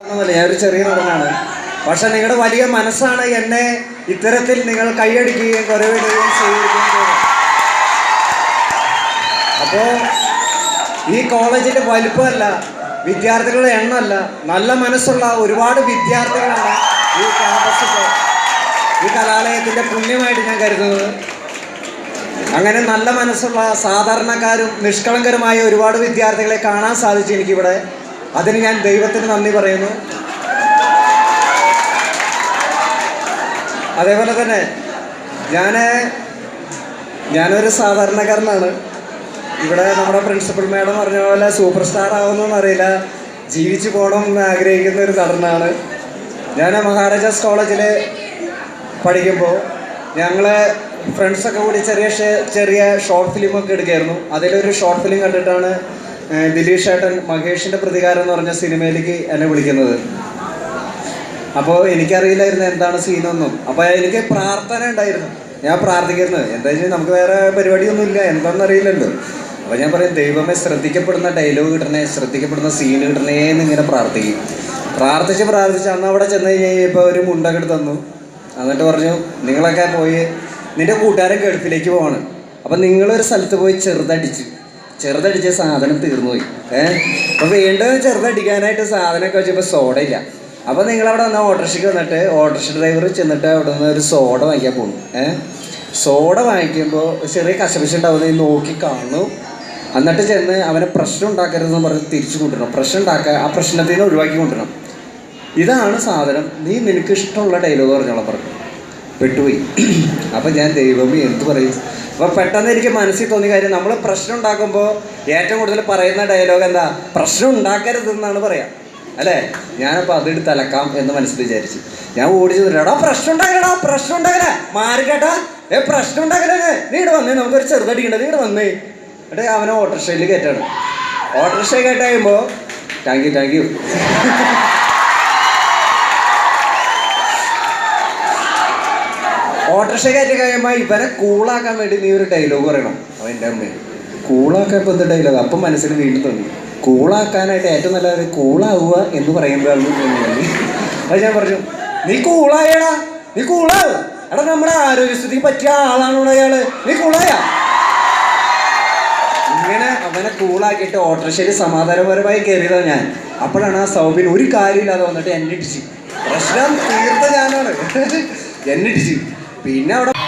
ഒന്നുമല്ല ഒരു ചെറിയ നടനാണ്. പക്ഷെ നിങ്ങളുടെ വലിയ മനസ്സാണ് എന്നെ ഇത്തരത്തിൽ നിങ്ങൾ കൈയടിക്കുകയും കുറവിടുകയും ചെയ്തിരിക്കുന്നത്. അപ്പോ അപ്പോൾ ഈ കോളേജിന്റെ വലിപ്പമല്ല വിദ്യാർത്ഥികളുടെ എണ്ണമല്ല നല്ല മനസ്സുള്ള ഒരുപാട് വിദ്യാർത്ഥികളാണ് ഈ ക്യാമ്പസ് ഈ കലാലയത്തിന്റെ പുണ്യമായിട്ട് ഞാൻ കരുതുന്നത്. അങ്ങനെ നല്ല മനസ്സുള്ള സാധാരണക്കാരും നിഷ്കളങ്കരുമായ ഒരുപാട് വിദ്യാർത്ഥികളെ കാണാൻ സാധിച്ചു എനിക്കിവിടെ. അതിന് ഞാൻ ദൈവത്തിന് നന്ദി പറയുന്നു. അതേപോലെ തന്നെ ഞാൻ ഞാനൊരു സാധാരണക്കാരനാണ്. ഇവിടെ നമ്മുടെ പ്രിൻസിപ്പൽ മാഡം പറഞ്ഞ പോലെ സൂപ്പർ സ്റ്റാർ ആവുമെന്നൊന്നും അറിയില്ല. ജീവിച്ചു പോകണം എന്ന് ആഗ്രഹിക്കുന്ന ഒരു നടനാണ്. ഞാൻ മഹാരാജാസ് കോളേജിൽ പഠിക്കുമ്പോൾ ഞങ്ങൾ ഫ്രണ്ട്സൊക്കെ കൂടി ചെറിയ ചെറിയ ഷോർട്ട് ഫിലിമൊക്കെ എടുക്കായിരുന്നു. അതിലൊരു ഷോർട്ട് ഫിലിം കണ്ടിട്ടാണ് ദിലീഷ് ഏട്ടൻ മഹേഷിന്റെ പ്രതികാരം എന്ന് പറഞ്ഞ സിനിമയിലേക്ക് എന്നെ വിളിക്കുന്നത്. അപ്പോൾ എനിക്കറിയില്ലായിരുന്നു എന്താണ് സീനൊന്നും. അപ്പോൾ എനിക്ക് പ്രാർത്ഥന ഉണ്ടായിരുന്നു. ഞാൻ പ്രാർത്ഥിക്കുന്നത് എന്താ വെച്ചാൽ നമുക്ക് വേറെ പരിപാടിയൊന്നും ഇല്ല. എന്താണെന്ന് അറിയില്ലല്ലോ. അപ്പോൾ ഞാൻ പറയും ദൈവമേ ശ്രദ്ധിക്കപ്പെടുന്ന ഡയലോഗ് കിട്ടണേ ശ്രദ്ധിക്കപ്പെടുന്ന സീൻ കിട്ടണേ എന്ന് ഇങ്ങനെ പ്രാർത്ഥിക്കും. പ്രാർത്ഥിച്ച് പ്രാർത്ഥിച്ച് അന്ന് അവിടെ ചെന്ന് കഴിഞ്ഞപ്പോൾ ഒരു മുണ്ടൊക്കെ എടുത്ത് തന്നു. എന്നിട്ട് പറഞ്ഞു നിങ്ങളൊക്കെ പോയി നിന്റെ കൂട്ടുകാരൻ ഗൾഫിലേക്ക് പോവാണ്. അപ്പം നിങ്ങളൊരു സ്ഥലത്ത് പോയി ചെറുതടിച്ച്. ചെറുതടിച്ച സാധനം തീർന്നു പോയി ഏഹ് അപ്പോൾ വീണ്ടും ചെറുതടിക്കാനായിട്ട് സാധനമൊക്കെ വെച്ചപ്പോൾ സോഡ ഇല്ല. അപ്പോൾ നിങ്ങൾ അവിടെ വന്ന ഓട്ടോറിക്ഷയ്ക്ക് വന്നിട്ട് ഓട്ടോറിക്ഷ ഡ്രൈവർ ചെന്നിട്ട് അവിടെ നിന്ന് ഒരു സോഡ വാങ്ങിക്കാൻ പോകുന്നു ഏഹ് സോഡ വാങ്ങിക്കുമ്പോൾ ചെറിയ കശപിശ ഉണ്ടാവുന്ന നോക്കി കാണുന്നു. എന്നിട്ട് ചെന്ന് അവനെ പ്രശ്നം ഉണ്ടാക്കരുതെന്ന് പറഞ്ഞ് തിരിച്ചു കൊണ്ടുവരണം. പ്രശ്നം ഉണ്ടാക്കുക ആ പ്രശ്നത്തിൽ നിന്ന് ഒഴിവാക്കി കൊണ്ടുവരണം. ഇതാണ് സാധനം. നീ നിനക്ക് ഇഷ്ടമുള്ള ഡയലോഗ് പറഞ്ഞോളാം പറഞ്ഞു. പെട്ടുപോയി. അപ്പം ഞാൻ ദൈവമേ എന്ത് പറയും? അപ്പോൾ പെട്ടെന്ന് എനിക്ക് മനസ്സിൽ തോന്നിയ കാര്യം നമ്മൾ പ്രശ്നം ഉണ്ടാക്കുമ്പോൾ ഏറ്റവും കൂടുതൽ പറയുന്ന ഡയലോഗ് എന്താ? പ്രശ്നം ഉണ്ടാക്കരുത് എന്നാണ് പറയാ. അല്ലേ? ഞാനപ്പോൾ അതെടുത്ത് അലക്കാം എന്ന് മനസ്സിൽ വിചാരിച്ചു. ഞാൻ ഓടിച്ചു എടാ പ്രശ്നം ഉണ്ടാക്കലടാ പ്രശ്നം ഉണ്ടാക്കലേ മാറി കേട്ടാ. ഏ പ്രശ്നം ഉണ്ടാക്കലേ നീ വന്നേ നമുക്കൊരു ചെറുതടിക്കണ്ട നീ വന്നേ. എന്നിട്ട് അവനെ ഓട്ടോറിക്ഷയിൽ കയറ്റാണ്. Autorickshaw കേട്ടായുമ്പോൾ thank you thank you. Autorickshaw കയറ്റി കഴിയുമ്പോൾ ഇവനെ കൂളാക്കാൻ വേണ്ടി നീ ഒരു ഡയലോഗ് പറയണം. അവൻ എന്റെ അമ്മ. കൂളാക്കാൻ ഇപ്പം എന്ത് ഡയലോഗ് അപ്പം മനസ്സിൽ വീണ്ടും തോന്നി. കൂളാക്കാനായിട്ട് ഏറ്റവും നല്ല ഒരു കൂളാവുക എന്ന് പറയുമ്പോഴാണ് തോന്നിയത്. അത് ഞാൻ പറഞ്ഞു നീ കൂളായടാ നീ കൂളാവ് എടാ നമ്മുടെ ആരോഗ്യസ്ഥിതി പറ്റിയ ആളാണോ അയാൾ നീ കൂളായ ഇങ്ങനെ അവനെ കൂളാക്കിയിട്ട് ഓട്ടോറിക്ഷയിൽ സമാധാനപരമായി കയറിയതാണ് ഞാൻ. അപ്പോഴാണ് ആ സൗബിൻ ഒരു കാര്യമില്ലാതെ വന്നിട്ട് എന്നെ ഇടിച്ച്. പ്രശ്നം തീർത്ത ഞാനാണ്. എന്നെ പിന്നെ അവിടെ